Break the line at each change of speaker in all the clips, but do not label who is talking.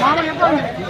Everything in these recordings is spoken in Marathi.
Mama, you're coming.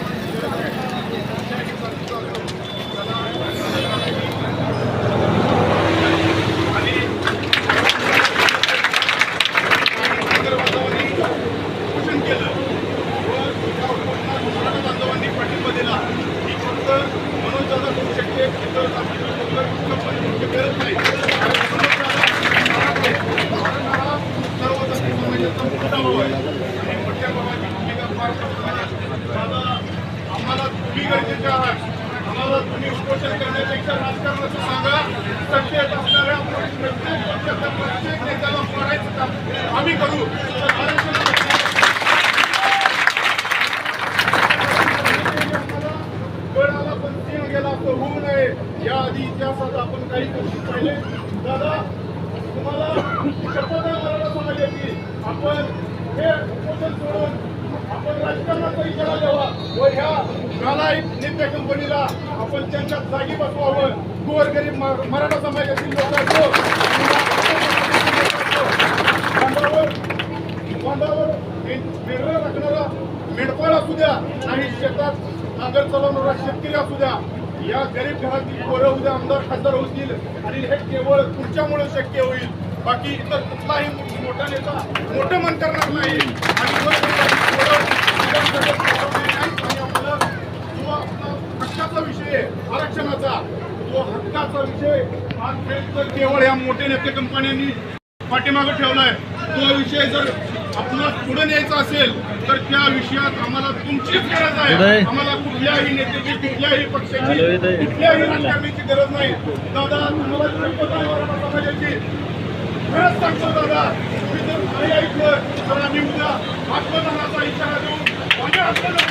उपोषण केलं व त्या उपोषणात मराठा बांधवांनी पाठिंबा दिला ही फक्त मनोज दादा करू शकते इतर आपली फक्त कुठं पण गरज नाही कारण हा सर्वजाती समाजाचा मोठा भाऊ आहे आणि मोठ्या भावाची भूमिका पार पडते दादा आम्हाला तुम्ही गरजेचे आहात. आम्हाला तुम्ही उपोषण करण्यापेक्षा राजकारणाचं सांगा. सत्तेत असणाऱ्या प्रत्येक पक्षाच्या प्रत्येक नेत्याला मारायचं काम आम्ही करू. पण सिंह गेला असं होऊ नये. या आधी इतिहासात आपण काही गोष्टी पाहिले. दादा तुम्हाला शपथ मराठा समाजाची आपण हे उपोषण सोडून आपण राजकारणाचा इशारा द्यावा. व ह्या नालायक नित्य कंपनीला आपण त्यांच्या जागी बसवावं. गोरगरीब गरीब मराठा समाजातील लोक बांधावर बांधावर राखणारा मेंढपाळ असू द्या आणि शेतात नांगर चालवणारा शेतकरी असू द्या. या गरीब घरातील पोरं उद्या आमदार खासदार होतील आणि हे केवळ तुमच्यामुळे शक्य होईल. बाकी इतर कुठलाही मोठा नेता मोठं मन करणार नाही. आणि आहे. आरक्षणाचा तो हक्काचा विषय आज तर केवळ या मोठ्या नेते कंपन्यांनी पाठीमागे ठेवलाय. तो विषय जर आपणास पुढे न्यायचा असेल तर त्या विषयात आम्हाला तुमचीच गरज आहे. आम्हाला कुठल्याही नेत्याची कुठल्याही पक्षाची कुठल्याही राजकारणाची गरज नाही. दादा तुम्हाला आहे समाजाची? खरंच सांगतो दादा तुम्ही जर नाही ऐकलं तर आम्ही उद्या आत्मदानाचा इशारा देऊ माझ्या आत्मदानाचा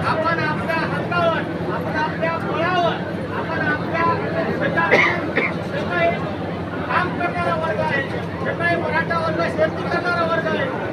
आपण आपल्या हक्कावर आपण आपल्या बळावर आपण आपल्या शेतातील काम करणारा वर्ग आहे जे मराठा वर्ग शेती करणारा वर्ग